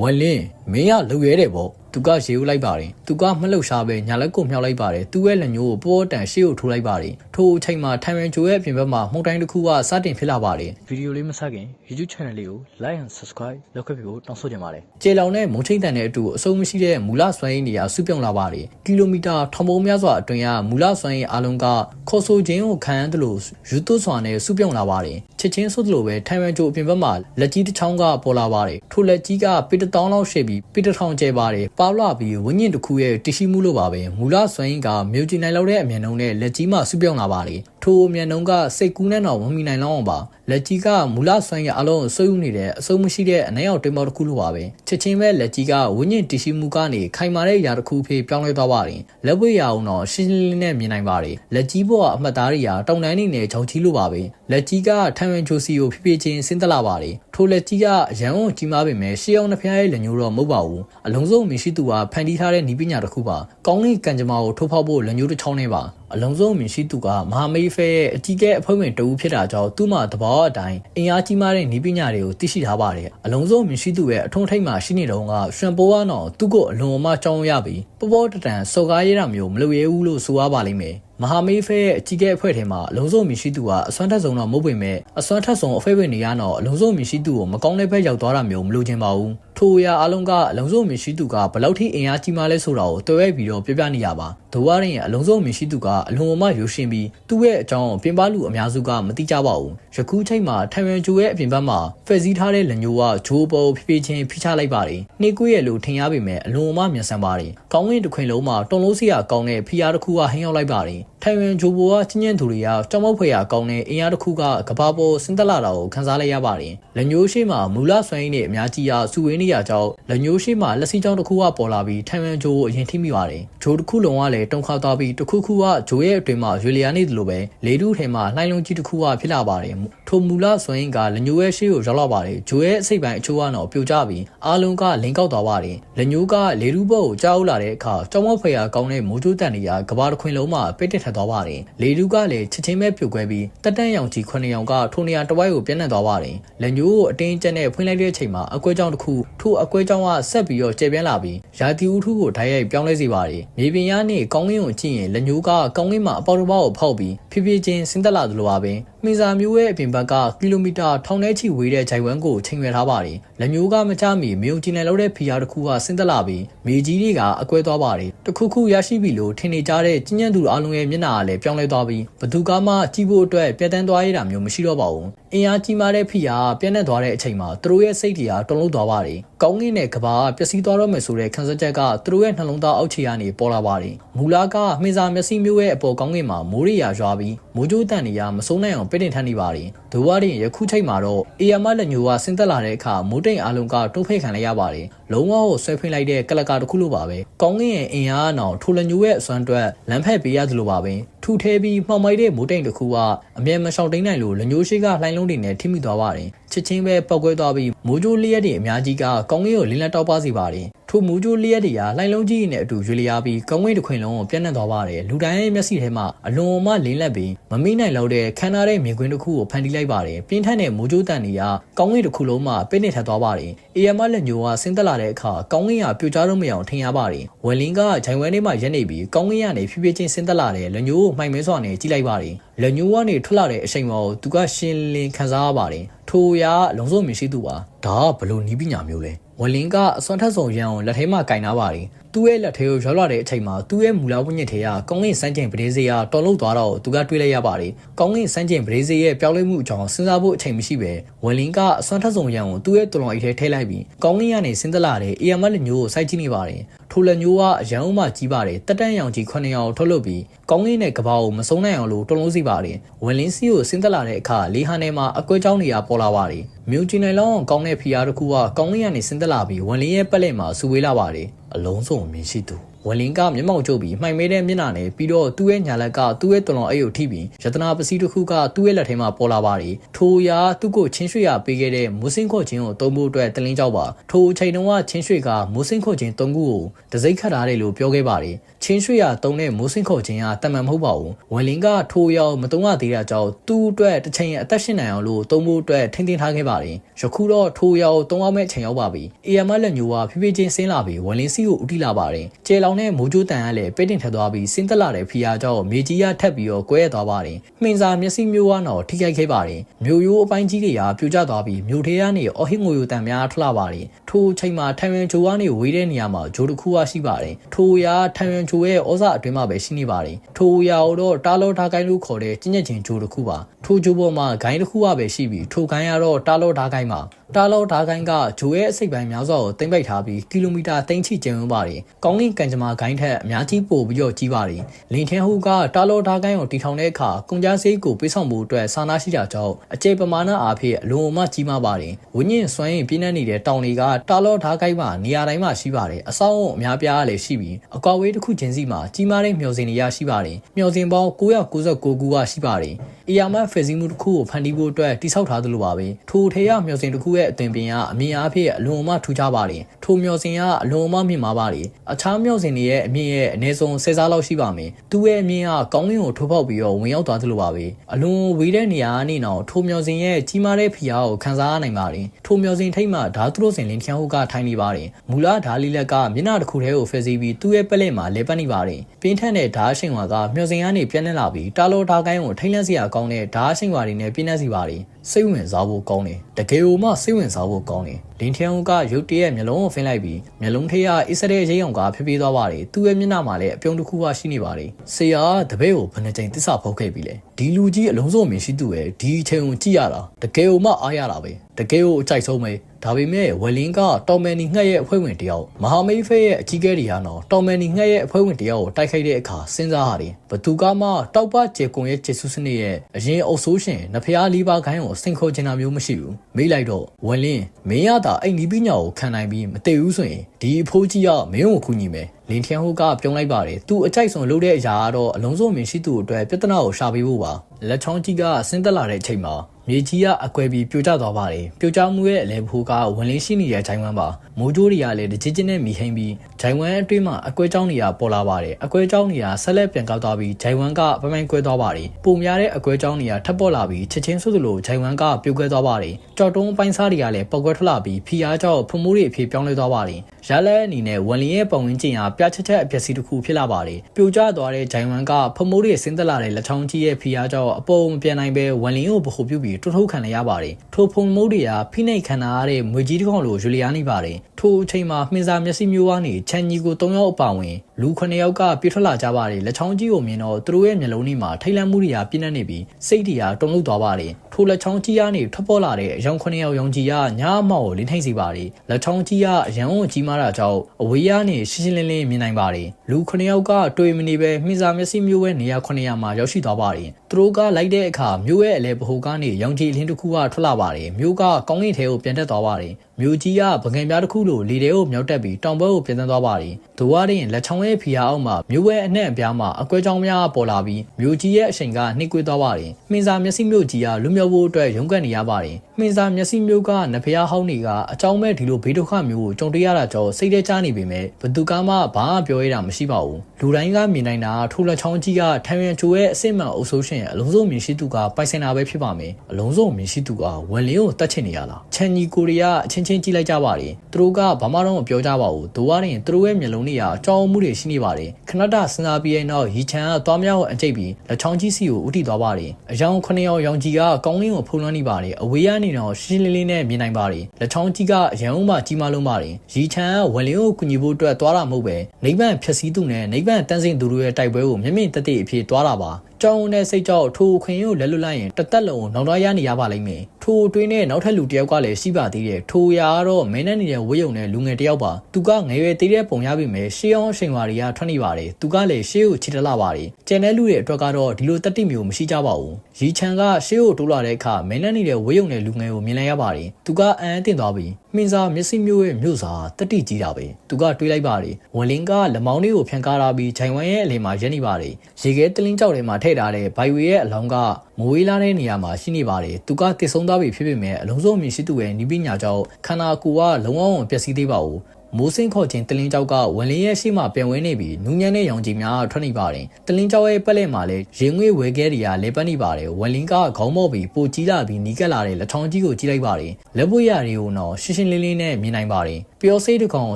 ဝန်လင်းမင်းကလူရဲတယ်ပေါ့ သူကရေဦးလိုက်ပါတယ်သူကမလှုပ်ရှားပဲညာလက်ကိုမြောက်လိုက်ပါတယ်သူ့ရဲ့လက်ညိုးကိုပေါ်တန်ရှေ့ကိုထိုးလိုက်ပါတယ်ထိုအချိန်မှာထိုင်ဝမ်ဂျိုရဲ့အပြင်ဘက်မှာမှုန်တိုင်းတစ်ခုကစတင်ဖြစ်လာပါတယ်ဗီဒီယိုလေးမဆက်ခင် YouTube channel လေးကို like and subscribe လုပ်ခဲ့ပြီးတောင်းဆိုချင်ပါတယ်ကျေလောင်နဲ့မုံချိန်တန်တဲ့အတူအဆုံးမရှိတဲ့မူလစွမ်းရည်နေရာစုပြုံလာပါတယ်ကီလိုမီတာထောင်ပေါင်းများစွာအတွင်းကမူလစွမ်းရည်အလုံးကခေါ်ဆိုခြင်းကိုခံရတယ်လို့ယူတူစွာနဲ့စုပြုံလာပါတယ်ချက်ချင်းဆိုသလိုပဲထိုင်ဝမ်ဂျိုအပြင်ဘက်မှာလက်ကြီးတစ်ချောင်းကပေါ်လာပါတယ်ထိုလက်ကြီးကပေတတောင်းလောက်ရှိပြီးပေတထောင်ကျဲပါတယ်ပါလာပြီးဝင်းညင်တစ်ခုရဲ့တရှိမှုလို့ပါပဲမူလစွမ်းရင်းကမြို့ကြီးနိုင်လောက်တဲ့အမြန်နှုံးနဲ့လက်ကြီးမှစုပြောင်းလာပါတယ် ထိုအမြန်နှုံးကစိတ်ကူးနဲ့တော့မမီနိုင်လောက်အောင်ပါလက်ကြီးကမူလစွမ်းရအလုံးဆွေးယူနေတဲ့အစုံမရှိတဲ့အနက်ရောက်တင်မောတစ်ခုလိုပါပဲချက်ချင်းပဲလက်ကြီးကဝင်းညင်တရှိမှုကနေခိုင်မာတဲ့ຢာတစ်ခုဖြစ်ပြောင်းလဲသွားပါတယ်လက်ဝဲရအောင်တော့ရှင်းရှင်းလင်းလင်းနဲ့မြင်နိုင်ပါတယ်လက်ကြီးပေါ်ကအမှတ်သားတွေရာတောင်တန်းနေနဲ့ချောင်းချီလိုပါပဲလက်ကြီးကထန်ဝင်ချိုစီကိုဖြည်းဖြည်းချင်းဆင်းသက်လာပါတယ်ထိုလက်ကြီးကရန်ကုန်ကြီးမားပေမဲ့ရှေးအောင်နှစ်ဖျားရဲ့လက်ညိုးတော့မဟုတ်ပါဘူးအလုံးစုံမရှိသူကဖန်တီးထားတဲ့နီးပညာတစ်ခုပါကောင်းကင်ကံကြမ္မာကိုထိုးဖောက်ဖို့လက်ညိုးတစ်ချောင်းနဲ့ပါ အလုံးစုံမရှိသူကမဟာမေးဖဲရဲ့အကြီးကဲအဖွဲ့ဝင်တဦးဖြစ်တာကြောင့်သူ့မှာသဘောအတိုင်းအင်အားကြီးမားတဲ့နီးပညာတွေကိုသိရှိထားပါတယ်အလုံးစုံမရှိသူရဲ့အထုံးထိပ်မှာရှိနေတော့ကရွှန်ပိုးကတော့သူ့ကိုအလွန်အမကြောင်းရပြီးပေါ်ပေါ်တတန်စော်ကားရတာမျိုးမလုပ်ရဲဘူးလို့ဆိုရပါလိမ့်မယ်မဟာမေးဖဲရဲ့အကြီးကဲအဖွဲ့ထဲမှာအလုံးစုံမြရှိသူကအစွမ်းထက်ဆုံးတော့မဟုတ်ပေမဲ့အစွမ်းထက်ဆုံးအဖွဲ့ဝင်တွေကတော့အလုံးစုံမြရှိသူကိုမကောင်းတဲ့ဘက်ရောက်သွားတာမျိုးမလိုချင်ပါဘူး ထိုအရာအလုံးကအလုံးစုံမြရှိသူကဘလောက်ထိအင်အားကြီးမှလဲဆိုတာကိုတွေ့ရပြီးတော့ပြပြနေရပါဒိုဝါရင်အလုံးစုံမြရှိသူကအလွန်အမရုရှင်ပြီးသူ့ရဲ့အကြောင်းပြင်ပလူအများစုကမသိကြပါဘူးယခုချိန်မှာထိုင်ဝမ်ဂျိုရဲ့အပြင်ဘက်မှာဖက်စည်းထားတဲ့လက်ညိုးကဂျိုးပေါ်ဖြည်းဖြည်းချင်းဖိချလိုက်ပါတယ်နှိကွေးရဲ့လို့ထင်ရပေမဲ့အလွန်အမမြန်ဆန်ပါတယ်ကောင်းကင်တစ်ခွင်လုံးမှာတုံလို့စီရကောင်းတဲ့ဖီယာတစ်ခုကဟင်းရောက်လိုက်ပါတယ်ထိုင်ဝမ်ဂျိုဘိုကချင်းချင်းသူတွေကကြောင်မောက်ဖွယ်ရာကောင်းတဲ့အင်အားတစ်ခုကကဘာပေါ်စင်တက်လာတာကိုခန်းစားလိုက်ရပါတယ်လက်ညိုးရှိမှမူလဆွမ်းရင်းနဲ့အများကြီးအားစုဝေးနေရကြောင်းလက်ညိုးရှိမှလက်စီချောင်းတစ်ခုကပေါ်လာပြီးထိုင်ဝမ်ဂျိုကိုအရင်ထိမိပါတယ်ဂျိုတစ်ခုလုံးကလည်းတုံခါသွားပြီးတစ်ခုခုကဂျိုရဲ့အတွင်မှာရွေလျာနေသလိုပဲလေတူးထဲမှာလှိုင်းလုံးကြီးတစ်ခုကဖြစ်လာပါတယ်ထိုမူလဆွမ်းရင်းကလက်ညိုးရဲ့ရှေ့ကိုရောက်လာပါတယ်ဂျိုရဲ့အစိတ်ပိုင်းအချိုးကတော့ပြိုကျပြီးအားလုံးကလင်းကောက်သွားပါတယ်လက်ညိုးကလေတူးဘော့ကိုကြားဦးလာတဲ့အခါကြောင်မောက်ဖွယ်ရာကောင်းတဲ့မိုးကြိုးတန်တွေကကဘာတစ်ခွင်လုံးမှာပိတ်တက်ထက်သွားပါတယ်လေလူကလည်းချက်ချင်းပဲပြုတ်ခွဲပြီးတက်တန့်ရောင်ကြီး9ရောင်ကထိုနေရာတဝိုက်ကိုပြန့်နှံ့သွားပါတယ်။လက်ညိုးကိုအတင်းကျပ်နဲ့ဖွင့်လိုက်တဲ့အချိန်မှာအကွဲကြောင်တစ်ခုထိုအကွဲကြောင်ကဆက်ပြီးတော့ကျေပြန့်လာပြီးရာသီဥတုကိုဓာတ်ရိုက်ပြောင်းလဲစေပါတယ်။မြေပြင်ရနဲ့ကောင်းကင်ကိုကြည့်ရင်လက်ညိုးကကောင်းကင်မှာအပေါက်တစ်ပေါက်ကိုဖောက်ပြီးဖြည်းဖြည်းချင်းဆင်းသက်လာသလိုပါပဲ။မိစာမျိုးရဲ့အပြင်ဘက်ကကီလိုမီတာထောင်ထဲချီဝေးတဲ့ဂျိုင်ဝမ်ကိုချိန်ရွယ်ထားပါတယ်။လက်မျိုးကမချမီမြို့ကျင်းနယ်လို့တဲ့ဖီယာတစ်ခုကဆင်းသက်လာပြီးမြေကြီးတွေကအကွဲသွားပါတယ်။တခုခုရရှိပြီလို့ထင်နေကြတဲ့ကျဉ်းညံ့သူအလုံးရဲ့မျက်နှာကလည်းပြောင်းလဲသွားပြီးဘသူကမှကြည့်ဖို့အတွက်ပြတ်တန်းသွားရတာမျိုးမရှိတော့ပါဘူး။အင်အားကြီးမားတဲ့ဖီယာပြန့်နှံ့သွားတဲ့အချိန်မှာသူတို့ရဲ့စိတ်တွေကတုန်လှုပ်သွားပါတယ်။ကောင်းကင်နဲ့ကဘာပျက်စီးသွားတော့မယ်ဆိုတဲ့ခံစားချက်ကသူတို့ရဲ့နှလုံးသားအောက်ခြေကနေပေါ်လာပါတယ်။မူလာကမှင်စာမျက်စိမျိုးရဲ့အပေါ်ကောင်းကင်မှာမိုးရိယာရွာပြီးမိုးကြိုးတန်တွေကမစိုးနိုင်အောင်ပြစ်တင်ထမ်းနေပါတယ်။ဒိုဝါရင်ယခုချိန်မှာတော့အေယာမလက်ညိုကဆင်းသက်လာတဲ့အခါမိုးတိမ်အလုံးကတိုးဖိတ်ခံလိုက်ရပါတယ်။လုံးဝကိုဆွဲဖိတ်လိုက်တဲ့ကလကာတစ်ခုလိုပါပဲ။ကောင်းကင်ရဲ့အင်အားအနောင်ထိုလက်ညိုရဲ့အစွမ်းအတွက်လမ်းဖက်ပေးရသလိုပါပဲ။ထူထဲပြီးမှောင်မိုက်တဲ့မိုးတိမ်တစ်ခုကအမြဲမရှောင်တိန်နိုင်လို့လက်ညိုရှိကလှိုင်းလုံးတွေနဲ့ထိမိသွားပါတယ်။ချစ်ချင်းပဲပောက်ကွဲသွားပြီးမိုးကြိုးလျက်တွေအများကြီးကကောင်းကင်ကိုလင်းလက်တောက်ပါစီပါတယ်။ထိုမူကြိုးလျက်တွေကလှိုင်းလုံးကြီးနဲ့အတူရွေလျားပြီးကောင်းကင်တစ်ခွင်လုံးကိုပြန့်နှံ့သွားပါတယ်။လူတိုင်းရဲ့မျက်စိထဲမှာအလွန်အမလင်းလက်ပြီးမမိနိုင်လောက်တဲ့ခမ်းနားတဲ့မြင်ကွင်းတစ်ခုကိုဖန်တီးလိုက်ပါတယ်။ပြင်းထန်တဲ့မိုးကြိုးတန်တွေကကောင်းကင်တစ်ခုလုံးမှာပိတ်နေထပ်သွားပါတယ်။အေယမလက်ညိုကဆင်းသက်လာတဲ့အခါကောင်းကင်ကပြိုကျတော့မရအောင်ထင်ရပါတယ်။ဝယ်လင်းကဂျိုင်ဝဲထဲမှာရက်နေပြီးကောင်းကင်ကနေဖြည်းဖြည်းချင်းဆင်းသက်လာတဲ့လက်ညိုးကိုမှိုင်မဲစွာနဲ့ကြည့်လိုက်ပါတယ်။လက်ညိုးကနေထွက်လာတဲ့အချိန်မှာသူကရှင်းလင်းခံစားရပါတယ်။ ထိုရာလုံစုံမရှိသူပါ။ဒါကဘလို့နီးပညာမျိုးလဲ။ဝလင်းကအစွမ်းထက်ဆုံးရန်ကိုလက်ထဲမှာကင်ထားပါတယ်။သူ့ရဲ့လက်ထဲကိုရောက်လာတဲ့အချိန်မှာသူ့ရဲ့မူလဝိညာဉ်ထဲကကောင်းကင်စမ်းကျင်ပဒေးစေးကတော်လုတ်သွားတော့သူကတွေးလိုက်ရပါတယ်။ကောင်းကင်စမ်းကျင်ပဒေးစေးရဲ့ပြောင်းလဲမှုအကြောင်းစဉ်းစားဖို့အချိန်မရှိပဲဝလင်းကအစွမ်းထက်ဆုံးရန်ကိုသူ့ရဲ့တော်လွန်အိတ်ထဲထည့်လိုက်ပြီးကောင်းကင်ကနေဆင်းသက်လာတဲ့ AML မျိုးကိုစိုက်ကြည့်နေပါတယ်။ ထိုလက်မျိုးကအရန်ဦးမှကြီးပါတယ်တက်တန့်ရောင်ကြီး9ရောင်ထုတ်လုပ်ပြီးကောင်းကင်နဲ့ကဘာကိုမဆုံးနိုင်အောင်လို့တုံးလုံးစီပါတယ်။ဝလင်းစီကိုဆင်းသက်လာတဲ့အခါလေးဟာထဲမှာအကွဲကြောင်းတွေကပေါ်လာပါတယ်။မြို့ကြီးနယ်လောင်းကောင်းတဲ့ဖီယာတစ်ခုကကောင်းကင်ကနေဆင်းသက်လာပြီးဝန်လင်းရဲ့ပက်လက်မှာစူဝေးလာပါတယ်။အလုံးစုံမြင်ရှိသူ ဝလင်ကမျက်မှောက်ကျုပ်ပြီးမှိုင်မဲတဲ့မျက်နှာနဲ့ပြီးတော့သူ့ရဲ့ညာလက်ကသူ့ရဲ့တွလွန်အိတ်ကိုထိပြီးယတနာပစည်းတစ်ခုကသူ့ရဲ့လက်ထဲမှာပေါ်လာပါတယ်ထိုရာသူ့ကိုချင်းရွှေရပေးခဲ့တဲ့မူစင်းခေါ်ချင်းကိုတုံးဖို့အတွက်တလင်းကြောက်ပါထိုအချိန်တုန်းကချင်းရွှေကမူစင်းခေါ်ချင်းတုံးခုကိုတစိမ့်ခတ်ထားတယ်လို့ပြောခဲ့ပါတယ်ချင်းရွှေရတုံးတဲ့မူစင်းခေါ်ချင်းကတမန်မဟုတ်ပါဘူးဝလင်ကထိုရောက်မတုံးရသေးတာကြောင့်သူ့အတွက်တစ်ချိန်အသက်ရှင်နိုင်အောင်လို့တုံးဖို့အတွက်ထိန်းသိမ်းထားခဲ့ပါတယ်ယခုတော့ထိုရောက်တုံးအောင်မဲ့အချိန်ရောက်ပါပြီအေယမလက်ညိုကဖြည်းဖြည်းချင်းဆင်းလာပြီးဝလင်စီကိုဥတီလာပါတယ်ကျေလောင်တဲ့မိုးကြိုးတန်ကလည်းပိတ်တင်ထက်သွားပြီးဆင်းသက်လာတဲ့ဖီယာကြောင့်မေကြီးရထက်ပြီးတော့ကွဲရသွားပါတယ်။မှင်စာမျက်စိမျိုးကတော့ထိခိုက်ခဲ့ပါတယ်။မြို့ရိုးအပိုင်းကြီးတွေကပြိုကျသွားပြီးမြို့ထဲကနေအော်ဟစ်ငိုယိုတန်များထလာပါတယ်။ထိုချိန်မှာထန်ရွန်ဂျိုကနေဝေးတဲ့နေရာမှာဂျိုတစ်ခုကရှိပါတယ်။ထိုရာထန်ရွန်ဂျိုရဲ့ဩဇာအတွင်းမှာပဲရှိနေပါတယ်။ထိုရာတော့တာလောထားကိုင်းလို့ခေါ်တဲ့ကျင့်ကျက်ချင်းဂျိုတစ်ခုပါ။ထိုဂျိုပေါ်မှာဂိုင်းတစ်ခုကပဲရှိပြီးထိုဂိုင်းကတော့တာလောထားကိုင်းမှာတာလောဓာကိုင်းကဂျိုရဲ့အစိပ်ပိုင်းများစွာကိုတင်ပိတ်ထားပြီးကီလိုမီတာသိန်းချီကျဉ်ဝန်းပါတယ်။ကောင်းကင်ကန်ကြမာဂိုင်းထက်အများကြီးပိုပြီးတော့ကြီးပါတယ်။လင်ထန်ဟူကတာလောဓာကိုင်းကိုတီထောင်တဲ့အခါကုန်ကြစေးကိုပေးဆောင်မှုအတွက်စာနာရှိတာကြောင့်အကျေပမာဏအားဖြင့်အလွန်အမကြီးမားပါတယ်။ဝင်းညင်စွမ်းရင်ပြင်းနေနေတဲ့တောင်တွေကတာလောဓာကိုင်းမှာနေရာတိုင်းမှာရှိပါတယ်။အဆောင်အများပြားလည်းရှိပြီးအကွာဝေးတစ်ခုချင်းစီမှာကြီးမားတဲ့မျောစင်တွေရရှိပါတယ်။မျောစင်ပေါင်း999ခုကရှိပါတယ်။အီယာမတ်ဖက်စီမှုတစ်ခုကိုဖန်တီးဖို့အတွက်တိစောက်ထားသလိုပါပဲ။ထိုထေရမျောစင်တစ်ခုရဲ့အသွင်ပြင်ကအမြင်အားဖြင့်အလွန်အမထူးခြားပါတယ်။ထိုမျောစင်ကအလွန်အမမြင့်မားပါတယ်။အခြားမျောစင်တွေရဲ့အမြင့်ရဲ့အနည်းဆုံး10စားလောက်ရှိပါမယ်။သူ့ရဲ့အမြင့်ကကောင်းကင်ကိုထိုးပေါက်ပြီးတော့ဝင်ရောက်သွားသလိုပါပဲ။အလွန်ဝေးတဲ့နေရာအနေနဲ့ထိုမျောစင်ရဲ့ကြီးမားတဲ့ဖိအားကိုခံစားနိုင်ပါတယ်။ထိုမျောစင်ထိပ်မှာဓာတ်သူတို့စင်လင်းထျောင်းဟုတ်ကထိုင်နေပါတယ်။မူလဓာတ်လီလက်ကမျက်နှာတစ်ခုတည်းကိုဖယ်စီပြီးသူ့ရဲ့ပလက်မှာလဲပတ်နေပါတယ်။ပြင်းထန်တဲ့ဓာတ်ရှင်ဝါကမျောစင်ကနေပြန့်နှံ့လာပြီးတာလောဓာတ်ကိုင်းကိုထိမ့်လန့်စရာကောင်းတဲ့ဓာတ်ရှင်ဝါတွေနဲ့ပြင်းနှံ့စီပါတယ်။ စိတ်ဝင်စားဖို့ကောင်းတယ်တကယ်လို့မှစိတ်ဝင်စားဖို့ကောင်းတယ်လင်းထျံဦးကရုတ်တရက်မျက်လုံးကိုဖင်းလိုက်ပြီးမျက်လုံးထဲကအစ္စတဲ့ရိတ်အောင်ကဖြည်းဖြည်းသွားပါတယ်သူ့ရဲ့မျက်နှာမှာလည်းအပြုံးတစ်ခုကရှိနေပါတယ်ဆရာကတပည့်ကိုဘယ်နှကြိမ်သစ္စာဖောက်ခဲ့ပြီလဲဒီလူကြီးအလုံးစုံမြင်ရှိသူရဲ့ဒီအချိန်ကိုကြည့်ရတာတကယ်လို့မှအားရတာပဲတကယ်ကိုအကြိုက်ဆုံးပဲ ဒါပေမဲ့ဝလင်းကတော်မန်နီငှက်ရဲ့အဖွဲ့ဝင်တယောက်မဟာမိတ်ဖဲရဲ့အကြီးအကဲတွေကတော့တော်မန်နီငှက်ရဲ့အဖွဲ့ဝင်တယောက်ကိုတိုက်ခိုက်တဲ့အခါစဉ်းစားရတယ်ဘသူကမှတောက်ပကျေကွန်ရဲ့ကျေဆူးစနစ်ရဲ့အရင်အုပ်ဆိုးရှင်နဖျားလေးပါးခိုင်းကိုစင်ခေါ်ချင်တာမျိုးမရှိဘူးမေးလိုက်တော့ဝလင်းမင်းရတာအဲ့ဒီပညာကိုခံနိုင်ပြီးမတည်ဘူးဆိုရင်ဒီအဖိုးကြီးကမင်းကိုခုညီမယ် လင်ထျန်ဟိုကပြုံးလိုက်ပါတယ်သူအကြိုက်ဆုံးလုပ်တဲ့အရာကတော့အလုံးစုံမြင်ရှိသူအတွက်ပြဿနာကိုရှာပေးဖို့ပါလက်ချောင်းကြီးကဆင်းသက်လာတဲ့အချိန်မှာမြေကြီးကအကွဲပြီးပြိုကျသွားပါတယ်ပြိုကျမှုရဲ့အလဲဖိုးကဝင်လင်းရှိနေတဲ့ဂျိုင်ဝမ်ပါ မိုးကြိုးတွေကလည်းတကြီးချင်းနဲ့မိဟိမ့်ပြီးဂျိုင်ဝမ်အတွင်းမှာအကွဲကြောင်းတွေကပေါ်လာပါတယ်အကွဲကြောင်းတွေကဆက်လက်ပြန်ကောက်သွားပြီးဂျိုင်ဝမ်ကပမိုင်းကွဲသွားပါတယ်ပုံများတဲ့အကွဲကြောင်းတွေကထပ်ပေါ်လာပြီးချက်ချင်းဆိုသလိုဂျိုင်ဝမ်ကပြိုကွဲသွားပါတယ်ကြော်တုံးပိုင်းစားတွေကလည်းပေါက်ကွဲထွက်လာပြီးဖီအားကြောင့်ဖမိုးတွေအဖြစ်ပြောင်းလဲသွားပါတယ်ရလက်အနေနဲ့ဝန်လင်းရဲ့ပုံဝင်ကျင်ဟာပြချက်ချက်အပျက်စီးတစ်ခုဖြစ်လာပါတယ်ပြိုကျသွားတဲ့ဂျိုင်ဝမ်ကဖမိုးတွေဆင်းသက်လာတဲ့လက်ချောင်းကြီးရဲ့ဖီအားကြောင့်အပေါ်မပြန်နိုင်ပဲဝန်လင်းကိုဗဟုပြုပြီးတွထုတ်ခံရရပါတယ်ထိုဖုံမိုးတွေကဖိနှိပ်ခံရတဲ့မွေကြီးတစ်ကောင်လိုယူလီယာနေပါတယ်ထိုအချိန်မှာမှင်စာမျက်စိမျိုးကနေချန်ကြီးကို၃ယောက်အပါဝင်လူ9ယောက်ကပြထွက်လာကြပါတယ်လက်ချောင်းကြီးကိုမြင်တော့သူတို့ရဲ့မျက်လုံးတွေမှာထိတ်လန့်မှုတွေကပြင်းနေပြီးစိတ်တွေကတုန်လှုပ်သွားပါတယ် ထိုလက်ချောင်းကြီးကနေထွက်ပေါ်လာတဲ့အယောင်9ယောက်ရောင်ကြီးကညာအမောက်ကိုလင်းထိန်စီပါတယ်လက်ချောင်းကြီးကအရန်ကိုကြီးမားတာကြောင့်အဝေးကနေရှင်းရှင်းလင်းလင်းမြင်နိုင်ပါတယ်လူ9ယောက်ကတွေ့မနေပဲမှင်စာမျက်စိမျိုးရဲ့နေရာ900မှာရောက်ရှိသွားပါတယ်သူတို့ကလိုက်တဲ့အခါမျိုးရဲ့အလဲဗဟိုကနေရောင်ကြီးအလင်းတစ်ခုကထွက်လာပါတယ်မျိုးကကောင်းကင်ထဲကိုပြန်တက်သွားပါတယ်မြို့ကြီးကပကံပြားတစ်ခုလိုလေတဲကိုမြောက်တက်ပြီးတောင်ဘက်ကိုပြန်သွားပါတယ်။ဒိုဝါရင်လက်ချောင်းရဲ့ဖီယာအောက်မှာမြို့ဝဲအနှံ့အပြားမှာအကွဲကြောင်များပေါ်လာပြီးမြို့ကြီးရဲ့အချိန်ကနှိကွေးသွားပါတယ်။မှင်စာမျက်စိမြို့ကြီးကလူမျိုးဖို့အတွက်ရုန်းကန်နေရပါတယ်။ မှင်စာမျက်စိမြို့ကနဖျားဟောင်းတွေကအကြောင်းမဲ့ဒီလိုဘေးဒုက္ခမျိုးကိုကြုံတွေ့ရတာကြောင့်စိတ်ထဲချနေပေမဲ့ဘသူကမှဘာမှပြောရတာမရှိပါဘူး။လူတိုင်းကမြင်နိုင်တာထိုလက်ချောင်းကြီးကထံရန်ချိုရဲ့အစစ်မှန်အုပ်ဆိုးရှင်အလုံးစုံမြင်ရှိသူကပိုက်ဆင်တာပဲဖြစ်ပါမယ်။အလုံးစုံမြင်ရှိသူကဝန်လင်းကိုတတ်ချင်နေရလား။ချန်ညီကိုရီးယားအချင်းချင်းကြည့်လိုက်ကြပါတယ်။သူတို့ကဘာမှတော့မပြောကြပါဘူး။ဒိုဝါရင်သူတို့ရဲ့မျက်လုံးတွေကအကြောင်းမှုတွေရှိနေပါတယ်။ခဏတာစဉ်းစားပြီးရင်တော့ရီချန်ကသွားမြောက်အကျိတ်ပြီးလက်ချောင်းကြီးစီကိုဥတီသွားပါတယ်။အယောင်9ယောက်ရောင်ကြီးကကောင်းလင်းကိုဖုံးလွှမ်းနေပါတယ်။အဝေးကနေတော့ရှင်းရှင်းလင်းလင်းနဲ့မြင်နိုင်ပါတယ်။လက်ချောင်းကြီးကအရန်ဦးမှကြီးမားလုံးပါတယ်။ရီချန်ကဝန်လင်းကိုကူညီဖို့အတွက်သွားတာမဟုတ်ပဲနိဗ္ဗာန်ဖြည့်ဆည်းသူနဲ့နိဗ္ဗာန်တန်းစင်သူတို့ရဲ့တိုက်ပွဲကိုမျက်မြင်တက်တဲ့အဖြစ်သွားတာပါ။ ကြောင်းနဲ့စိတ်ကြောက်ထိုခွင်ကိုလက်လွတ်လိုက်ရင်တသက်လုံးနောက်တော့ရနေရပါလိမ့်မယ်ထိုအတွင်းနဲ့နောက်ထပ်လူတစ်ယောက်ကလည်းရှိပါသေးတယ်ထိုရာကတော့မင်းနဲ့နေတဲ့ဝေးုံနဲ့လူငယ်တစ်ယောက်ပါသူကငယ်ရွယ်သေးတဲ့ပုံရပြီမယ်ရှေးအောင်အချိန်ဝါတွေကထွက်နေပါတယ်သူကလည်းရှေးကိုချစ်တလာပါတယ်ကျန်တဲ့လူတွေအတွက်ကတော့ဒီလိုတတိမျိုးမရှိကြပါဘူးရီချန်ကရှေးကိုတိုးလာတဲ့အခါမင်းနဲ့နေတဲ့ဝေးုံနဲ့လူငယ်ကိုမြင်လိုက်ရပါတယ်သူကအံ့အသင့်သွားပြီးမင်းစားမျက်စိမျိုးရဲ့မြို့စာတတိကြီးတာပဲသူကတွေးလိုက်ပါတယ်ဝင်လင်းကလက်မောင်းလေးကိုဖျန်ကားလာပြီးဂျိုင်ဝမ်ရဲ့အလယ်မှာရက်နေပါတယ်ရေခဲတလင်းကြောက်ထဲမှာထည့်ထားတဲ့ဘိုင်ဝေရဲ့အလောင်းကမဝေးလာတဲ့နေရာမှာရှိနေပါတယ်သူကတည်ဆုံးသွားပြီဖြစ်ပေမဲ့အလုံးစုံမြင်ရှိသူရဲ့နီးပညာကြောင့်ခန္ဓာကိုယ်ကလုံးဝမပျက်စီးသေးပါဘူးမိုးစင်းခေါ်ခြင်းတလင်းကြောက်ကဝင်လင်းရဲ့ရှိမှပြန်ဝဲနေပြီးနူးညံ့တဲ့ရောင်ကြီးများထွက်နေပါတယ်တလင်းကြောက်ရဲ့ပက်လက်မှာလည်းရင်ငွေဝဲခဲတွေကလဲပတ်နေပါတယ်ဝင်လင်းကခေါင်းမော့ပြီးပိုကြီးလာပြီးနီးကပ်လာတဲ့လက်ချောင်းကြီးကိုကြည့်လိုက်ပါတယ်လက်ပွေရတွေကိုတော့ရှင်းရှင်းလင်းလင်းနဲ့မြင်နိုင်ပါတယ်ပျော်စိတ်တစ်ကောင်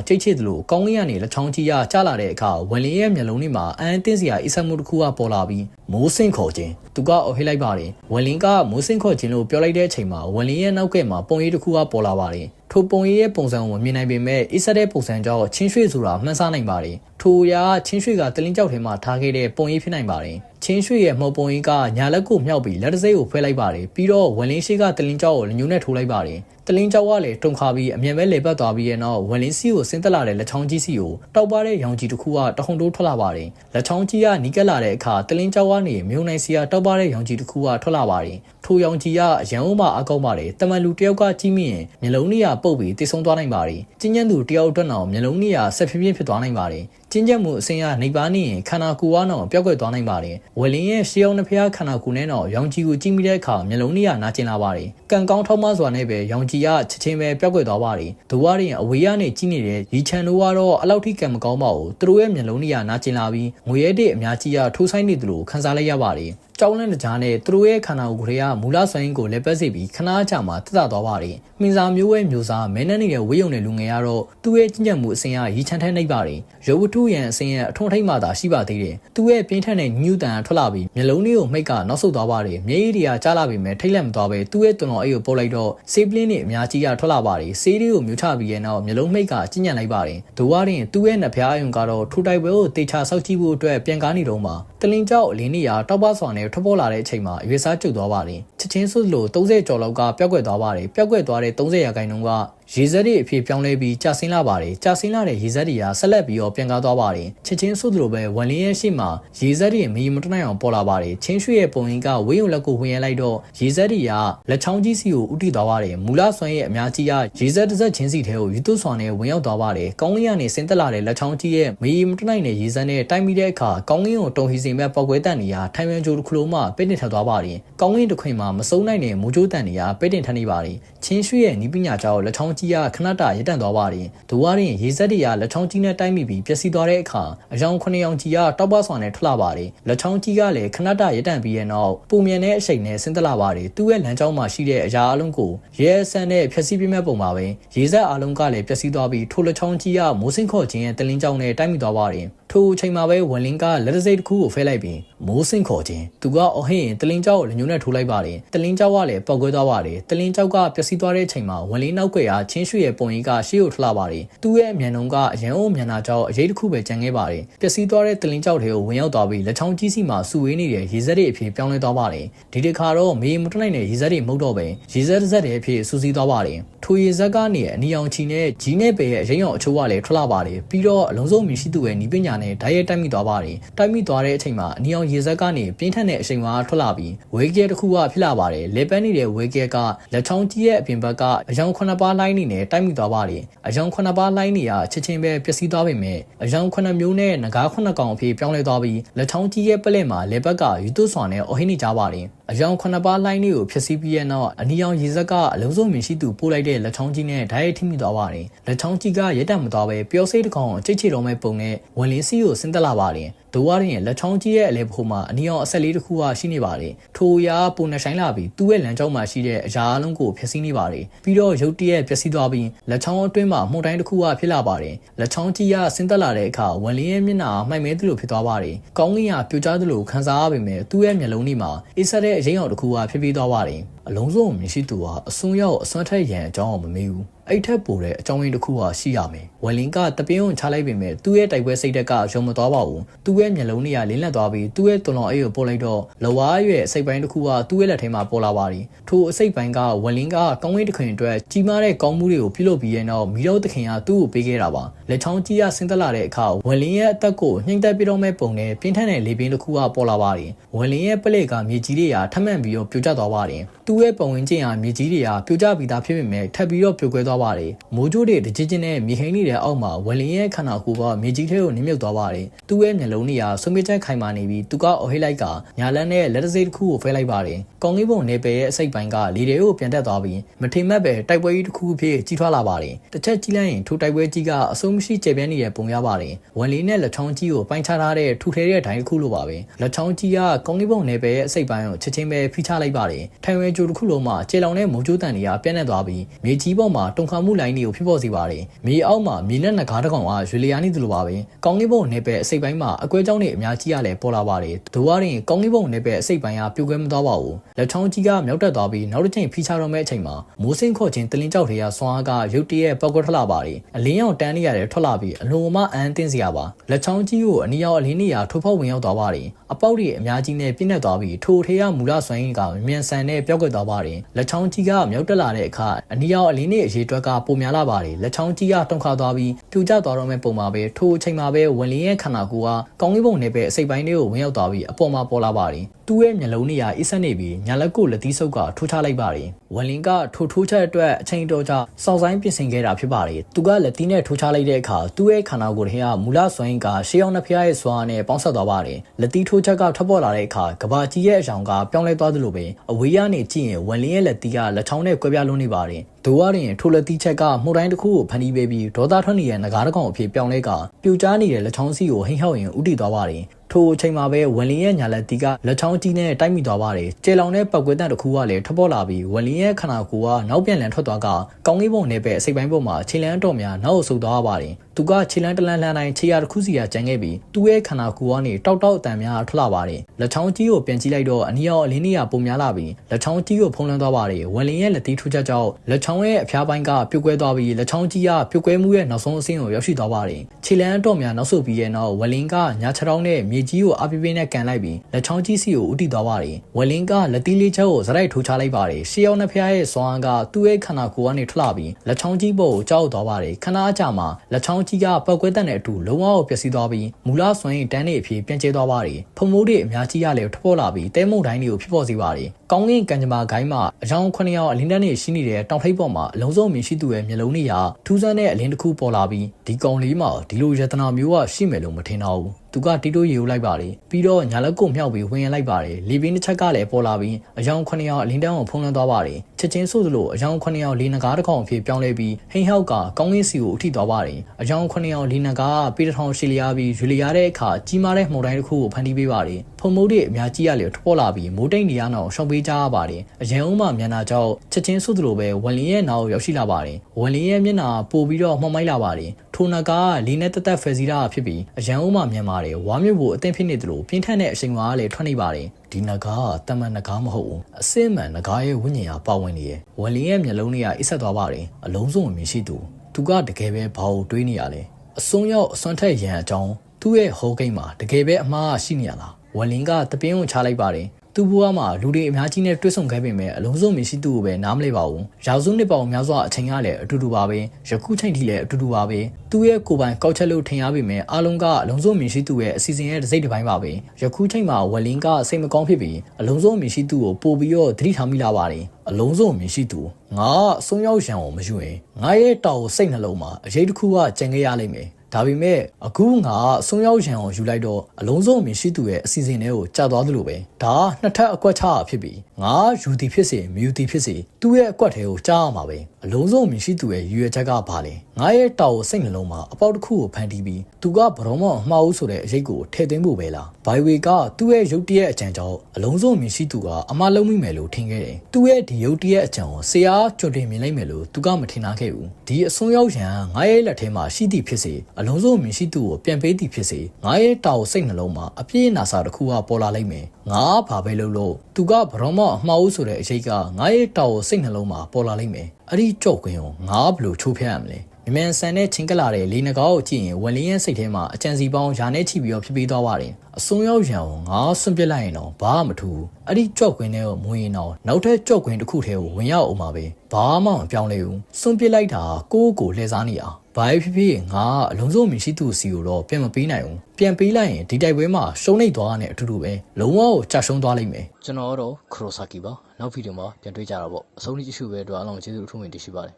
ချိတ်ချစ်သလိုကောင်းကင်ကနေလက်ချောင်းကြီးရကျလာတဲ့အခါဝင်လင်းရဲ့မျက်လုံးထဲမှာအန်တင်းစရာအစ်ဆက်မှုတစ်ခုကပေါ်လာပြီးမိုးစင်းခေါ်ခြင်းသူကအော်ဟစ်လိုက်ပါတယ်ဝင်လင်းကမိုးစင်းခေါ်ခြင်းလို့ပြောလိုက်တဲ့အချိန်မှာဝင်လင်းရဲ့နောက်ကဲမှာပုံရိပ်တစ်ခုကပေါ်လာပါတယ်ထိုပုံရိပ်ရဲ့ပုံစံကိုမြင်နိုင်ပေမဲ့အစ်ဆက်တဲ့ပုံစံကြောင့်ချင်းရွှေဆိုတာမှန်းဆနိုင်ပါတယ်ထိုရာချင်းရွှေကတလင်းကြောက်ထဲမှာထားခဲ့တဲ့ပုံရိပ်ဖြစ်နိုင်ပါတယ် ချင်းရွှေရဲ့မှုပ်ပုံရိပ်ကညာလက်ကိုမြောက်ပြီးလက်တစိမ့်ကိုဖွဲလိုက်ပါတယ်ပြီးတော့ဝင်လင်းရှိကတလင်းကြောက်ကိုလညုံနဲ့ထိုးလိုက်ပါတယ်တလင်းကြောက်ကလည်းတုံခါပြီးအမြန်ပဲလေပတ်သွားပြီးရဲ့နောက်ဝင်လင်းစီကိုဆင်းသက်လာတဲ့လက်ချောင်းကြီးစီကိုတောက်ပါတဲ့ရောင်ကြီးတစ်ခုကတဟုန်တိုးထွက်လာပါတယ်လက်ချောင်းကြီးကနီးကပ်လာတဲ့အခါတလင်းကြောက်ကနေမြို့နိုင်စီကတောက်ပါတဲ့ရောင်ကြီးတစ်ခုကထွက်လာပါတယ်ထိုရောင်ကြီးကအရန်ဦးမအကောက်ပါတယ်တမန်လူတယောက်ကကြီးမိရင်မျက်လုံးလေးကပုတ်ပြီးတိတ်ဆုံးသွားနိုင်ပါတယ်ကျင်းကျန်းသူတယောက်အတွက်တော့မျက်လုံးလေးကဆက်ဖြည်းဖြည်းဖြစ်သွားနိုင်ပါတယ် ကျင်းကျက်မှုအစင်းရနေပါနေရင်ခန္ဓာကိုယ်ကတော့ပျောက်ကွယ်သွားနိုင်ပါတယ်။ဝယ်လင်းရဲ့ရှေးအောင်နှစ်ဖျားခန္ဓာကိုယ်နဲ့တော့ရောင်ကြီးကိုကြည့်မိတဲ့အခါမျက်လုံးလေးကနာကျင်လာပါတယ်။ကံကောင်းထောက်မစွာနဲ့ပဲရောင်ကြီးကချက်ချင်းပဲပျောက်ကွယ်သွားပါတယ်။ဒူဝါရင်အဝေးကနေကြည့်နေတဲ့ရီချန်တို့ကတော့အလောက်ထိကံမကောင်းပါဘူး။သူတို့ရဲ့မျက်လုံးလေးကနာကျင်လာပြီးငွေရဲတဲ့အများကြီးကထိုးဆိုင်နေတယ်လို့ခန်းစားလိုက်ရပါတယ်။ ကြောင်းလန့်တကြားနဲ့သူတို့ရဲ့ခန္ဓာကိုယ်တွေကမူလဆွမ်းရင်းကိုလက်ပတ်စေပြီးခဏအကြာမှတက်တာသွားပါတယ်။မင်းစာမျိုးရဲ့မျိုးစားမဲနှက်နေတဲ့ဝေးုံတဲ့လူငယ်ကတော့သူ့ရဲ့ကျင့်ကြံမှုအစဉ်အရရီချန်ထဲနှိပ်ပါတယ်။ရုပ်ဝတ္ထုရန်အစဉ်ရဲ့အထွန်းထိပ်မှသာရှိပါသေးတယ်။သူ့ရဲ့ပြင်းထန်တဲ့ညူတန်ထွက်လာပြီးမျက်လုံးလေးကိုမှိတ်ကနောက်ဆုတ်သွားပါတယ်။မျက်ရည်တွေကကြားလာပြီးမဲ့ထိတ်လက်မသွားပဲသူ့ရဲ့တွန်တော်အိတ်ကိုပုတ်လိုက်တော့ဆေးပလင်းတွေအများကြီးကထွက်လာပါတယ်။ဆေးတွေကိုမြူချပြီးရဲ့နောက်မျက်လုံးမှိတ်ကကျဉ်ညံလိုက်ပါတယ်။ဒိုဝါရင်သူ့ရဲ့နှဖျားအယုံကတော့ထူတိုက်ပွဲကိုတေချာဆောက်ကြည့်ဖို့အတွက်ပြန်ကားနေတော့မှတလင်ကြောက်အလင်းနေရာတောက်ပစွာနဲ့ထွက်ပေါ်လာတဲ့အချိန်မှာအရွေးစားကျုပ်သွားပါတယ်ချက်ချင်းစွလို့30ကျော်လောက်ကပျောက်ကွယ်သွားပါတယ်ပျောက်ကွယ်သွားတဲ့30ရာခိုင်နှုန်းက ရေစက်တွေအဖြစ်ပြောင်းလဲပြီးကြာဆင်းလာပါတယ်ကြာဆင်းလာတဲ့ရေစက်တွေကဆက်လက်ပြီးတော့ပြန်ကားသွားပါတယ်ချက်ချင်းစွလို့ပဲဝန်လင်းရဲ့ရှေ့မှာရေစက်တွေမီမတနိုင်အောင်ပေါ်လာပါတယ်ချင်းရွှေရဲ့ပုံရင်းကဝင်းုံလက်ကိုဝင်ရလိုက်တော့ရေစက်တွေကလက်ချောင်းကြီးစီကိုဥတီသွားပါတယ်မူလဆွမ်းရဲ့အများကြီးကရေစက်တစ်စက်ချင်းစီထဲကိုယူသွဆွမ်းနဲ့ဝင်ရောက်သွားပါတယ်ကောင်းကင်ကနေဆင်းသက်လာတဲ့လက်ချောင်းကြီးရဲ့မီမတနိုင်တဲ့ရေစက်နဲ့တိုက်မိတဲ့အခါကောင်းကင်ကိုတုံဟီစင်မဲ့ပောက်ကွဲတန်နေရထိုင်ဝမ်ဂျိုတစ်ခုလုံးမှပိတ်နေထသွားပါတယ်ကောင်းကင်တစ်ခွင်မှာမစုံနိုင်တဲ့မူဂျိုးတန်နေရပိတ်တင်ထနေပါတယ်ချင်းရွှေရဲ့နီးပညာကြောင့်လက်ချောင်းကြီးကခဏတာရပ်တန့်သွားပါတယ်။ဒိုဝါရင်ရေစက်တွေကလက်ချောင်းကြီးနဲ့တိုက်မိပြီးပျက်စီးသွားတဲ့အခါအယောင်ခုနှစ်ယောင်ကြီးကတောက်ပစွာနဲ့ထွက်လာပါတယ်။လက်ချောင်းကြီးကလည်းခဏတရပ်တန့်ပြီးရဲ့နောက်ပုံမြန်တဲ့အရှိန်နဲ့ဆင်းသက်လာပါတယ်။သူ့ရဲ့လမ်းကြောင်းမှာရှိတဲ့အရာအလုံးကိုရဲဆန်းနဲ့ဖျက်ဆီးပြမဲ့ပုံပါပဲ။ရေစက်အလုံးကလည်းပျက်စီးသွားပြီးထိုလက်ချောင်းကြီးကမိုးစင်းခေါ်ခြင်းရဲ့တလင်းကြောင်းနဲ့တိုက်မိသွားပါတယ်။ထိုအချိန်မှာပဲဝန်လင်းကလက်တစိတ်တစ်ခုကိုဖဲလိုက်ပြီးမိုးစင်ခေါ်ခြင်းသူကအော်ဟင်းရင်တလင်းကြောက်ကိုလညုံနဲ့ထိုးလိုက်ပါတယ်တလင်းကြောက်ကလည်းပောက်ကွဲသွားပါတယ်တလင်းကြောက်ကပျက်စီးသွားတဲ့အချိန်မှာဝန်လင်းနောက်ကွယ်အားချင်းရွှေရဲ့ပုံရိပ်ကရှေ့ကိုထလာပါတယ်သူ့ရဲ့အမြန်နှုံကအရန်အိုးမြန်နာကြောက်အရေးတစ်ခုပဲကြံခဲ့ပါတယ်ပျက်စီးသွားတဲ့တလင်းကြောက်တွေကိုဝင်ရောက်သွားပြီးလက်ချောင်းကြီးစီမှာစုဝေးနေတဲ့ရေစက်တွေအဖြစ်ပြောင်းလဲသွားပါတယ်ဒီတစ်ခါတော့မေမတွနိုင်တဲ့ရေစက်တွေမဟုတ်တော့ပဲရေစက်တစ်စက်တွေအဖြစ်စူးစီးသွားပါတယ်ထိုရေစက်ကနေအနီအောင်ချီနဲ့ဂျီနဲ့ပေရဲ့အရင်အောင်အချိုးကလည်းထွက်လာပါတယ်ပြီးတော့အလုံးစုံမြရှိသူရဲ့နီးပညာနဲ့ဓာတ်ရိုက်တိုက်မိသွားပါတယ်တိုက်မိသွားတဲ့အချိန်မှာအနီအောင်ရေစက်ကနေပြင်းထန်တဲ့အချိန်မှာထွက်လာပြီးဝေကဲတစ်ခုကဖြစ်လာပါတယ်လေပန်းနေတဲ့ဝေကဲကလက်ချောင်းကြီးရဲ့အပြင်ဘက်ကအယောင်ခုနှစ်ပါးလိုင်းနေနဲ့တိုက်မိသွားပါတယ်အယောင်ခုနှစ်ပါးလိုင်းနေကချက်ချင်းပဲပျက်စီးသွားပေမဲ့အယောင်ခုနှစ်မျိုးနဲ့ငကားခုနှစ်ကောင်အဖြစ်ပြောင်းလဲသွားပြီးလက်ချောင်းကြီးရဲ့ပလက်မှာလေဘက်ကယူသွဆွာနဲ့အဟိနေကြပါတယ် အယောင်ခုနှစ်ပါးလိုင်းလေးကိုဖျက်ဆီးပြီးတဲ့နောက်အနီအောင်ရေစက်ကအလုံးစုံမြင်ရှိသူပို့လိုက်တဲ့လက်ချောင်းကြီးနဲ့ဓာတ်ရိုက်ထိမိသွားပါတယ်လက်ချောင်းကြီးကရက်တံမသွားပဲပျော်စိတ်တစ်ကောင်အချိတ်ချိတ်လုံးမဲ့ပုံနဲ့ဝင်လင်းစီကိုဆင်းသက်လာပါတယ်ဒိုဝါရင်လက်ချောင်းကြီးရဲ့အလဲဖို့မှာအနီအောင်အဆက်လေးတစ်ခုကရှိနေပါတယ်ထိုရာပုံနဲ့ဆိုင်လာပြီးသူ့ရဲ့လမ်းကြောင်းမှာရှိတဲ့အရာအလုံးကိုဖျက်ဆီးနေပါတယ်ပြီးတော့ရုတ်တရက်ပျက်စီးသွားပြီးလက်ချောင်းအတွင်းမှာမှုန်တိုင်းတစ်ခုကဖြစ်လာပါတယ်လက်ချောင်းကြီးကဆင်းသက်လာတဲ့အခါဝင်လင်းရဲ့မျက်နှာမှိုက်မဲသလိုဖြစ်သွားပါတယ်ကောင်းကင်ကပြိုကျသလိုခံစားရပေမဲ့သူ့ရဲ့မျက်လုံးထဲမှာအေးဆက်တဲ့အရင်အောင်တစ်ခုကဖြစ်ပြီးသွားပါတယ်အလုံးစုံမြင်ရှိသူဟာအစွန်းရောက်အစွမ်းထက်ရန်အကြောင်းမမေးဘူးအဲ့ထက်ပိုတဲ့အကြောင်းရင်းတစ်ခုဟာရှိရမယ်ဝယ်လင်ကတပင်းုံချလိုက်ပေမဲ့သူ့ရဲ့တိုက်ပွဲစိတ်တက်ကရုံမသွားပါဘူးသူ့ရဲ့မျက်လုံးတွေကလင်းလက်သွားပြီးသူ့ရဲ့တွန်တော်အိတ်ကိုပို့လိုက်တော့လဝါရဲ့အစိတ်ပိုင်းတစ်ခုကသူ့ရဲ့လက်ထဲမှာပေါ်လာပါသည်ထိုအစိတ်ပိုင်းကဝယ်လင်ကကောင်းဝင်းတစ်ခွင်အတွက်ကြီးမားတဲ့ကောင်းမှုတွေကိုပြုလုပ်ပြီးရဲ့နောက်မီတော့တခင်ကသူ့ကိုပေးခဲ့တာပါလက်ချောင်းကြီးကဆင်းသက်လာတဲ့အခါဝယ်လင်ရဲ့အသက်ကိုနှိမ့်သက်ပြတော့မဲ့ပုံနဲ့ပြင်းထန်တဲ့လေပြင်းတစ်ခုကပေါ်လာပါတယ်ဝယ်လင်ရဲ့ပလက်ကမြေကြီးတွေကထပ်မံပြီးတော့ပြိုကျသွားပါတယ်။သူ့ရဲ့ပုံဝင်ချင်းဟာမြေကြီးတွေကပြိုကျပြီးသားဖြစ်ပေမဲ့ထပ်ပြီးတော့ပြိုကွဲသွားပါတယ်။မိုးကြိုးတွေတကြီးချင်းနဲ့မြေဟိန်းတွေအောက်မှာဝလင်းရဲ့ခန္ဓာကိုယ်ကမြေကြီးထဲကိုနင်းမြုပ်သွားပါတယ်။သူ့ရဲ့မျက်လုံးတွေကဆုံးမချက်ခိုင်မာနေပြီးသူကအော်ဟိလိုက်ကညာလန်းနဲ့လက်တစိတစ်ခုကိုဖဲလိုက်ပါတယ်။ကောင်းကင်ဘုံနေပယ်ရဲ့အစိတ်ပိုင်းကလေတွေကိုပြန်တက်သွားပြီးမထိမ့်မက်ပဲတိုက်ပွဲကြီးတစ်ခုဖြစ်ကြီးထွားလာပါတယ်။တစ်ချက်ကြီးလိုက်ရင်ထိုတိုက်ပွဲကြီးကအဆုံးမရှိကျေပြန်းနေတဲ့ပုံရပါတယ်။ဝလင်းနဲ့လက်ချောင်းကြီးကိုပိုင်းခြားထားတဲ့ထူထဲတဲ့ဒိုင်းတစ်ခုလိုပါပဲ။လက်ချောင်းကြီးကကောင်းကင်ဘုံနေပယ်ရဲ့အစိတ်ပိုင်းကိုချက်ချင်းပဲဖိချလိုက်ပါတယ်။ထိုင်ဝဲကြိုတစ်ခုလုံးမှာခြေလောင်တဲ့မုံကျိုးတန်တွေကပြန့်နှံ့သွားပြီးမြေကြီးပေါ်မှာတုန်ခါမှုလိုင်းတွေကိုဖြစ်ပေါ်စေပါတယ်။မြေအောက်မှာမြေနဲ့ငကားတစ်ကောင်ကရွေလျာနေသလိုပါပဲ။ကောင်းကင်ဘုံနေပယ်အစိတ်ပိုင်းမှာအကွဲကြောင်းတွေအများကြီးရလဲပေါ်လာပါတယ်။ဒိုဝါရင်ကောင်းကင်ဘုံနေပယ်အစိတ်ပိုင်းကပြိုကွဲမသွားပါဘူး။လက်ချောင်းကြီးကမြောက်တက်သွားပြီးနောက်တစ်ချိန်ဖိချတော့မဲ့အချိန်မှာမိုးစင်းခေါ်ခြင်းတလင်းကြောက်တွေကစွမ်းအားကရုတ်တရက်ပောက်ကွက်ထွက်လာပါတယ်။အလင်းရောင်တန်းနေရတယ်ထွက်လာပြီးအလုံးမအန်းတင်းစရာပါ။လက်ချောင်းကြီးကိုအနီရောင်အလင်းနေရာထိုးဖောက်ဝင်ရောက်သွားပါတယ်။အပေါက်တွေအများကြီးနဲ့ပြည့်နေသွားပြီးထိုထေရမူလစွမ်းရင်းကမြန်ဆန်နဲ့ပြောက်ကွက်သွားပါတယ်။လက်ချောင်းကြီးကမြောက်တက်လာတဲ့အခါအနီရောင်အလင်းနေအရေးအတွက်ကပုံများလာပါတယ်။လက်ချောင်းကြီးကတုန်ခါသွားပြီးပြူကျသွားတော့မဲ့ပုံမှာပဲထိုအချိန်မှာပဲဝင်လင်းရဲ့ခန္ဓာကိုယ်ကကောင်းကင်ဘုံနယ်ပယ်အစိပ်ပိုင်းတွေကိုဝင်ရောက်သွားပြီးအပေါ်မှာပေါ်လာပါတယ်။သူ့ရဲ့မျက်လုံးတွေကအိဆက်နေပြီးညာလက်ကိုလက်သီးဆုပ်ကထိုးချလိုက်ပါတယ်။ဝင်လင်းကထိုးထိုးချက်အတွက်အချိန်တော်ကြာစောင့်ဆိုင်ပြင်ဆင်ခဲ့တာဖြစ်ပါတယ်။သူကလက်သီးနဲ့ထိုးချလိုက်တဲ့အခါသူ့ရဲ့ခန္ဓာကိုယ်ထဲကမူလစွမ်းရင်းကရှေးအောင်နှစ်ဖျားရဲ့စွမ်းအားနဲ့ပေါင်းဆက်သွားပါတယ်။လက်သီးထိုးချက်ကထွက်ပေါ်လာတဲ့အခါကဘာကြီးရဲ့အယောင်ကပြောင်းလဲသွားသလိုပဲအဝေးကနေကြည့်ရင်ဝင်လင်းရဲ့လက်သီးကလက်ချောင်းနဲ့ကွဲပြားလွန်းနေပါတယ်။ဒိုဝါရင်ထိုလက်သီးချက်ကမှုန်တိုင်းတစ်ခုကိုဖန်တီးပေးပြီးဒေါသထွက်နေတဲ့ငကားတစ်ကောင်အဖြစ်ပြောင်းလဲကပြူကြားနေတဲ့လက်ချောင်းစီကိုဟိမ့်ဟောက်ရင်ဥတီသွားပါတယ်။ထိုအချိန်မှာပဲဝင်လင်းရဲ့ညာလက်တီကလက်ချောင်းကြီးနဲ့တိုက်မိသွားပါတယ်။ကျေလောင်တဲ့ပောက်ကွဲတန်တစ်ခုကလည်းထပ်ပေါ်လာပြီးဝင်လင်းရဲ့ခန္ဓာကိုယ်ကနောက်ပြန်လည်ထွက်သွားကကောင်းကင်ဘုံနယ်ပယ်အစိပ်ပိုင်းပေါ်မှာခြေလန်းတော်များနောက်အဆုတ်သွားပါတယ်။သူကခြေလန်းတလန်းလှမ်းတိုင်းခြေရတစ်ခုစီကကျန်ခဲ့ပြီးသူ့ရဲ့ခန္ဓာကိုယ်ကနေတောက်တောက်အတန်များထွက်လာပါတယ်။လက်ချောင်းကြီးကိုပြန်ကြည့်လိုက်တော့အနီရောင်အလင်းနေရပုံများလာပြီးလက်ချောင်းကြီးကိုဖုံးလွှမ်းသွားပါတယ်။ဝင်လင်းရဲ့လက်သီးထူးချက်ကြောင့်လက်ချောင်းရဲ့အဖျားပိုင်းကပြုတ်ကွဲသွားပြီးလက်ချောင်းကြီးကပြုတ်ကွဲမှုရဲ့နောက်ဆုံးအဆင့်ကိုရောက်ရှိသွားပါတယ်။ခြေလန်းတော်များနောက်ဆုတ်ပြီးတဲ့နောက်ဝလင်ကညာချောင်းနဲ့မြေကြီးကိုအပြပြနဲ့ကန်လိုက်ပြီးလက်ချောင်းကြီးစီကိုဥတီသွားပါတယ်။ဝလင်ကလက်သီးလေးချက်ကိုစရိုက်ထိုးချလိုက်ပါတယ်။ရှေးရောက်နှစ်ဖျားရဲ့စွမ်းကသူ့ရဲ့ခန္ဓာကိုယ်ကနေထွက်လာပြီးလက်ချောင်းကြီးပေါ်ကိုကြောက်သွားပါတယ်။ခဏအကြာမှာလက်ချောင်းကြီးကပောက်ကွဲတဲ့တဲ့အတူလုံးဝကိုပျက်စီးသွားပြီးမူလစွမ်းရင်တန်းနေအဖြစ်ပြန်ကျဲသွားပါတယ်။ဖုံမိုးတွေအများကြီးရလဲထပေါ်လာပြီးတဲမုန်တိုင်းတွေကိုဖြစ်ပေါ်စေပါတယ်။ ကောင်းကင်ကံကြမ္မာဂိုင်းမှာအကြောင်း9ယောက်အလင်းတန်းနေရှိနေတဲ့တောင်ထိပ်ပေါ်မှာအလုံးစုံမြင်ရှိသူရဲ့မျက်လုံးတွေဟာထူးဆန်းတဲ့အလင်းတစ်ခုပေါ်လာပြီးဒီကောင်လေးမှာဒီလိုယတနာမျိုးကရှိမယ်လို့မထင်တော့ဘူးသူကတီတိုရေဦးလိုက်ပါတယ်ပြီးတော့ညာလက်ကိုမြောက်ပြီးဝင်ရလိုက်ပါတယ်လေပင်းတစ်ချက်ကလည်းပေါ်လာပြီးအယောင်9ယောက်အလင်းတန်းကိုဖုံးလွှမ်းသွားပါတယ်ချက်ချင်းဆိုသလိုအယောင်9ယောက်လေနဂါးတစ်ကောင်အဖြစ်ပြောင်းလဲပြီးဟိန်ဟောက်ကကောင်းကင်စီကိုအထိသွားပါတယ်အယောင်9ယောက်လေနဂါးပေတထောင်ရှီလျားပြီးရွေလျားတဲ့အခါကြီးမားတဲ့မှုန်တိုင်းတစ်ခုကိုဖန်တီးပေးပါတယ်ဖုံမိုးတွေအများကြီးရလေထပေါ်လာပြီးမိုးတိတ်နေရအောင်ရှောင်ပေးကြရပါတယ်အရန်ဦးမှမြန်နာကြောင့်ချက်ချင်းဆိုသလိုပဲဝန်လင်းရဲ့နာကိုရောက်ရှိလာပါတယ်ဝန်လင်းရဲ့မျက်နှာပို့ပြီးတော့မှောက်မိုက်လာပါတယ်ထိုနကလီနဲ့တက်တက်ဖယ်စီတာဖြစ်ပြီးအရန်ဦးမှမြန်ပါတယ်ဝါမျိုးကိုအသင်ဖြစ်နေသလိုပြင်းထန်တဲ့အချိန်မှာလည်းထွက်နေပါတယ်ဒီနဂါကတမန်နဂါမဟုတ်ဘူးအစစ်မှန်နဂါရဲ့ဝိညာဉ်ဟာပါဝင်နေရဲ့ဝန်လင်းရဲ့မျက်လုံးတွေကအိဆက်သွားပါတယ်အလုံးစုံမြင်ရှိသူသူကတကယ်ပဲဘာကိုတွေးနေရလဲအစွန်းရောက်အစွမ်းထက်ရန်အကြောင်းသူ့ရဲ့ဟိုးကိန်းမှာတကယ်ပဲအမှားရှိနေရလားဝန်လင်းကတပင်းကိုချလိုက်ပါတယ် သူ့ဘဝမှာလူတွေအများကြီးနဲ့တွေ့ဆုံခဲ့ပေမဲ့အလုံးစုံမရှိသူကိုပဲနားမလဲပါဘူး။ရောက်စုနှစ်ပေါင်များစွာအချိန်ကလည်းအတူတူပါပဲ။ယခုချိန်ထိလည်းအတူတူပါပဲ။သူ့ရဲ့ကိုယ်ပိုင်ကောက်ချက်လို့ထင်ရပေမဲ့အားလုံးကအလုံးစုံမရှိသူရဲ့အစီအစဉ်ရဲ့တစ်စိတ်တစ်ပိုင်းပါပဲ။ယခုချိန်မှာဝက်လင်းကစိတ်မကောင်းဖြစ်ပြီးအလုံးစုံမရှိသူကိုပို့ပြီးတော့သတိထားမိလာပါတယ်။အလုံးစုံမရှိသူငါအဆုံးရောက်ရန်ကိုမယူရင်ငါရဲ့တောက်စိတ်နှလုံးမှာအရေးတစ်ခုကကြံခဲ့ရလိမ့်မယ်။ ဒါပေမဲ့အခုငါအစွန်းရောက်ရန်ကိုယူလိုက်တော့အလုံးစုံမြင်ရှိသူရဲ့အစီအစဉ်တွေကိုကြာသွားသလိုပဲဒါနှစ်ထပ်အကွက်ချတာဖြစ်ပြီးငါယူသည်ဖြစ်စေမယူသည်ဖြစ်စေသူ့ရဲ့အကွက်တွေကိုကြားရမှာပဲ အလုံးစုံမြင်ရှိသူရဲ့ရည်ရွယ်ချက်ကဘာလဲငါရဲ့တောက်စိတ်နှလုံးမှာအပေါက်တစ်ခုကိုဖန်တီးပြီးသူကဘရောမအမှားဦးဆိုတဲ့အရေးကိုထည့်သွင်းဖို့ပဲလားဘိုင်ဝေကသူ့ရဲ့ရုပ်တရက်အကြံကြောင့်အလုံးစုံမြင်ရှိသူကအမှားလုံးမိမယ်လို့ထင်ခဲ့တယ်သူ့ရဲ့ဒီရုပ်တရက်အကြံကိုဆရာကြွတင်မြင်လိုက်မယ်လို့သူကမထင်ထားခဲ့ဘူးဒီအစွန်းရောက်ရန်ငါရဲ့လက်ထဲမှာရှိသည့်ဖြစ်စေအလုံးစုံမြင်ရှိသူကိုပြန်ပေးသည်ဖြစ်စေငါရဲ့တောက်စိတ်နှလုံးမှာအပြည့်နာစာတစ်ခုကပေါ်လာလိမ့်မယ်ငါဘာပဲလုပ်လို့သူကဘရောမအမှားဦးဆိုတဲ့အရေးကငါရဲ့တောက်စိတ်နှလုံးမှာပေါ်လာလိမ့်မယ် အဲ့ဒီကြော့ကွင်းကိုငါဘယ်လိုချိုးဖျက်ရမလဲမြန်မြန်ဆန်တဲ့ချင်းကလာတဲ့လေနဂါးကိုကြည့်ရင်ဝက်လင်းရဲ့စိတ်ထဲမှာအကြံစီပေါင်းယာနဲ့ချိပြီးတော့ဖြစ်ပြီးသွားပါတယ်အစွန်းရောက်ရံကိုငါဆွန့်ပစ်လိုက်ရင်တော့ဘာမှမထူဘူးအဲ့ဒီကြော့ကွင်းထဲကိုမွေးရင်တော့နောက်ထပ်ကြော့ကွင်းတစ်ခုထဲကိုဝင်ရောက်အောင်ပါပဲဘာမှမပြောင်းလဲဘူးဆွန့်ပစ်လိုက်တာကိုယ့်ကိုလှည့်စားနေအောင် ဘာဖြစ်ဖြစ်ငါအလုံးစုံမရှိသူစီကိုတော့ပြန်မပေးနိုင်ဘူးပြန်ပေးလိုက်ရင်ဒီတိုက်ပွဲမှာရှုံးနေသွားတဲ့အတူတူပဲလုံးဝကိုကြာရှုံးသွားလိမ့်မယ်ကျွန်တော်တော့ခရိုဆာကီပါနောက်ဗီဒီယိုမှာပြန်တွေ့ကြတာပေါ့အဆုံးထိကြည့်ရှုပဲအတွက်အားလုံးကျေးဇူးအထူးတင်ရှိပါတယ်